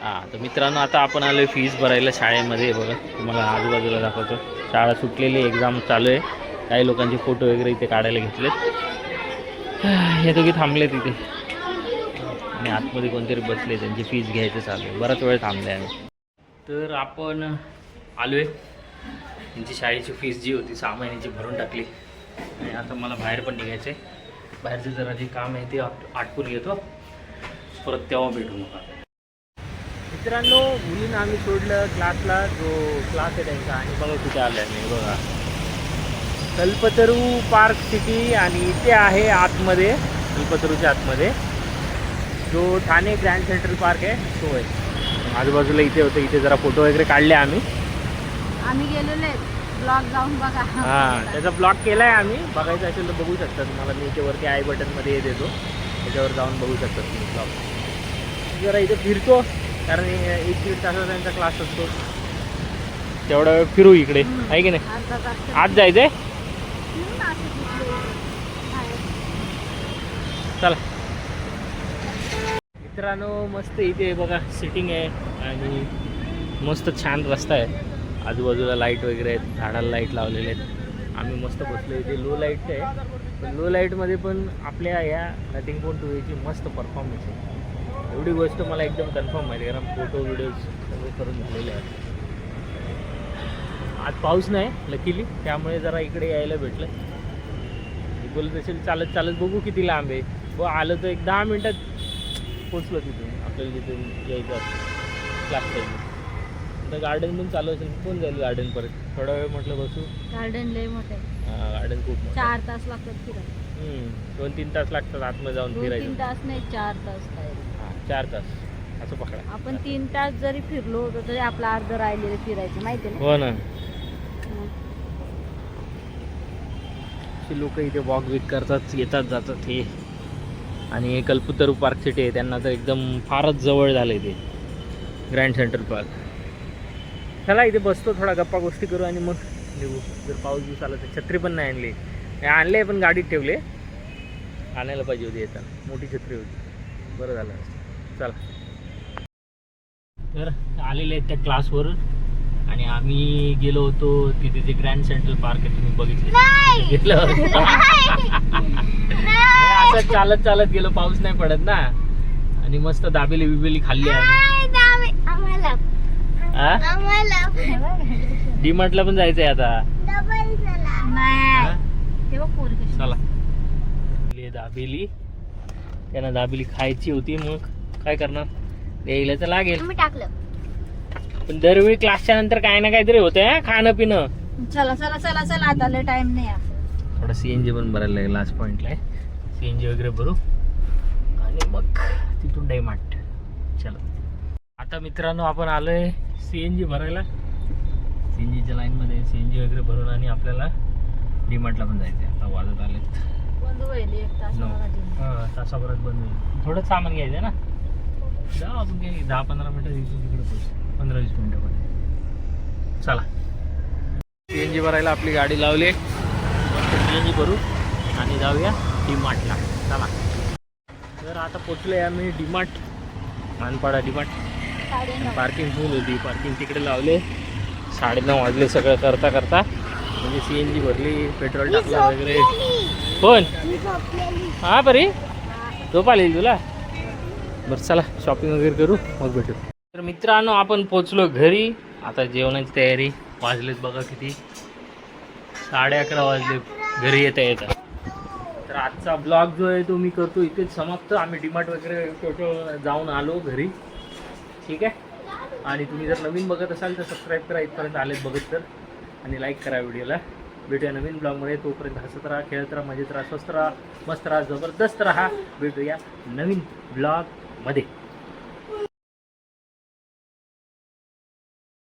हां तर मित्रांनो आता आपण आलो आहे फीज भरायला शाळेमध्ये. बघा तुम्हाला आजूबाजूला दाखवतो. शाळा सुटलेली एक्झाम चालू आहे. काही लोकांचे फोटो वगैरे इथे काढायला घेतलेत. हे दोघी थांबले तिथे आणि आतमध्ये कोणतरी बसले त्यांची फीज घ्यायचं चालू आहे. बराच वेळ थांबले आम्ही. तर आपण आलो आहे त्यांची शाळेची फीज जी होती सहा महिन्याची भरून टाकली. आणि आता मला बाहेर पण निघायचं आहे बाहेरचं जरा जे काम आहे ते आटपून घेतो. परत तेव्हा भेटू नका मित्रांनो मुलींना आम्ही सोडलं क्लासला जो क्लास आहे त्यांचा. आणि बघा कुठे आलं आहे बघा. कल्पतरू पार्क सिटी आणि इथे आहे आतमध्ये कल्पतरूच्या आतमध्ये. जो ठाणे ग्रँड सेंट्रल पार्क आहे तो आहे. आजूबाजूला इथे होतं इथे जरा फोटो वगैरे काढले आम्ही. आम्ही गेलेलो ब्लॉग जाऊन बघा. हां त्याचा ब्लॉग केला आहे आम्ही. बघायचं असेल तर बघू शकता तुम्हाला. मी इथे वरती आय बटनमध्ये देतो. त्याच्यावर जाऊन बघू शकता तुम्ही ब्लॉग. जरा इथे फिरतो. कारण एक दीड तासाचा त्यांचा क्लास असतो. तेवढा वेळ फिरू इकडे आहे की नाही? आज जायचं आहे हम्म, असं तिकडे बाहेर. चला. मित्रांनो मस्त इथे बघा सिटिंग आहे आणि मस्त छान रस्ता आहे. आजूबाजूला लाइट वगैरे आहेत झाडाला लाइट लावलेले आहेत. आम्ही मस्त बसलो इथे. लो लाइट आहे पण लो लाईटमध्ये पण आपल्या या नथिंग फोन टू एची मस्त परफॉर्मन्स आहे. एवढी गोष्ट मला एकदम कन्फर्म माहिती आहे कारण फोटो व्हिडिओज सगळे करून झालेले आहेत. आज पाऊस नाही लकीली त्यामुळे जरा इकडे यायला भेटलं. बोलत असेल चालत चालत बघू किती लांब आहे. व आलं तर एक दहा मिनटात पोचलो तिथून. आपल्याला जिथून यायचं असतं. क्लास टाईम आता गार्डन पण चालू असेल कोण जाईल गार्डन परत? थोडा वेळ म्हटलं बसू. गार्डन लय मोठं आहे. गार्डन खूप मोठं. चार तास लागतात फिरायला. दोन तीन तास लागतात आतमध्ये जाऊन दोन तीन तास नाही चार तास चार तास. असं पकडा. आपण तीन तास जरी फिरलो होतो तरी आपलं अर्ध राहिलेलं फिरायचं माहिती ना? हो ना. लोक इथे वॉक विक करतात येतात जातात हे. आणि हे कल्पतरू पार्क सिटी आहे त्यांना तर एकदम फारच जवळ झालं ते. ग्रँड सेंट्रल पार्क चला इथे बसतो थोडा गप्पा गोष्टी करू आणि मग निघू. जर पाऊस दिवस आला तर छत्री पण नाही आणली. आणले पण गाडीत ठेवले. आणायला पाहिजे होती येताना. मोठी छत्री होती. बरं झालं. चला. तर आलेले आहेत त्या क्लासवरून आणि आम्ही गेलो होतो तिथे जे ग्रँड सेंट्रल पार्क आहे तुम्ही बघितले. घेतलं असं चालत चालत गेलो पाऊस नाही पडत ना. आणि मस्त दाबेली बिबेली खाल्ली आम्ही. डीमार्टला पण जायचंय आता. चला. ले दाबेली. त्यांना दाबेली खायची होती मग. काय करणार? द्यायला तर लागेल. मी टाकलं. पण दरवेळी क्लासच्या नंतर काय ना काहीतरी होतंय हा? खाणं पिणं. चला चला चला चला आता लय टाइम नाही आहे. थोडं सी एन जी पण भरायला लागेल लास्ट पॉईंटला आहे. सी एन जी वगैरे भरू. आणि मग तिथून डायमार्ट चलो. आता मित्रांनो आपण आलो आहे सी एन जी भरायला सी एन जीच्या लाईनमध्ये सी एन जी वगैरे भरून आणि आपल्याला डीमार्टला पण जायचं आहे आता वाजत आलेत. बंद होईल एक तास नऊ. मला अजून. हां तासाभरात बंद होईल. थोडं सामान घ्यायचं आहे ना? जाऊ आपण काही दहा पंधरा मिनटं इथून तिकडे पोहोचू पंधरा वीस मिनटामध्ये चला. सी एन जी भरायला आपली गाडी लावली. सी एन जी भरू आणि जाऊया डीमार्टला. चला. तर आता पोचलो आहे आम्ही DMart Manpada DMart. Parking full होती. पार्किंग तिकडे लावले. साडेनऊ वाजले सगळं करता करता. म्हणजे सी एन जी भरली पेट्रोल टाकलं वगैरे. कोण? हा बरी झोप आली तुला? बरं चला शॉपिंग वगैरे करू मग भेटू. तर मित्रांनो आपण पोचलो घरी. आता जेवणाची तयारी वाजलेत बघा किती. साडे अकरा वाजले घरी येता येता. तर आजचा ब्लॉग जो आहे तो मी करतो इथेच समाप्त. आम्ही डिमार्ट वगैरे टोटो जाऊन आलो घरी. ठीक आहे? आणि तुम्ही जर नवीन बघत असाल तर सबस्क्राईब करा इथपर्यंत आलेत बघत तर. आणि लाईक करा व्हिडिओला. भेटूया नवीन ब्लॉगमध्ये तोपर्यंत हसत राहा खेळत राहा मजेत राहा स्वस्त राहा मस्त राहा जबरदस्त राहा. भेटूया नवीन ब्लॉग ब्लॉगमध्ये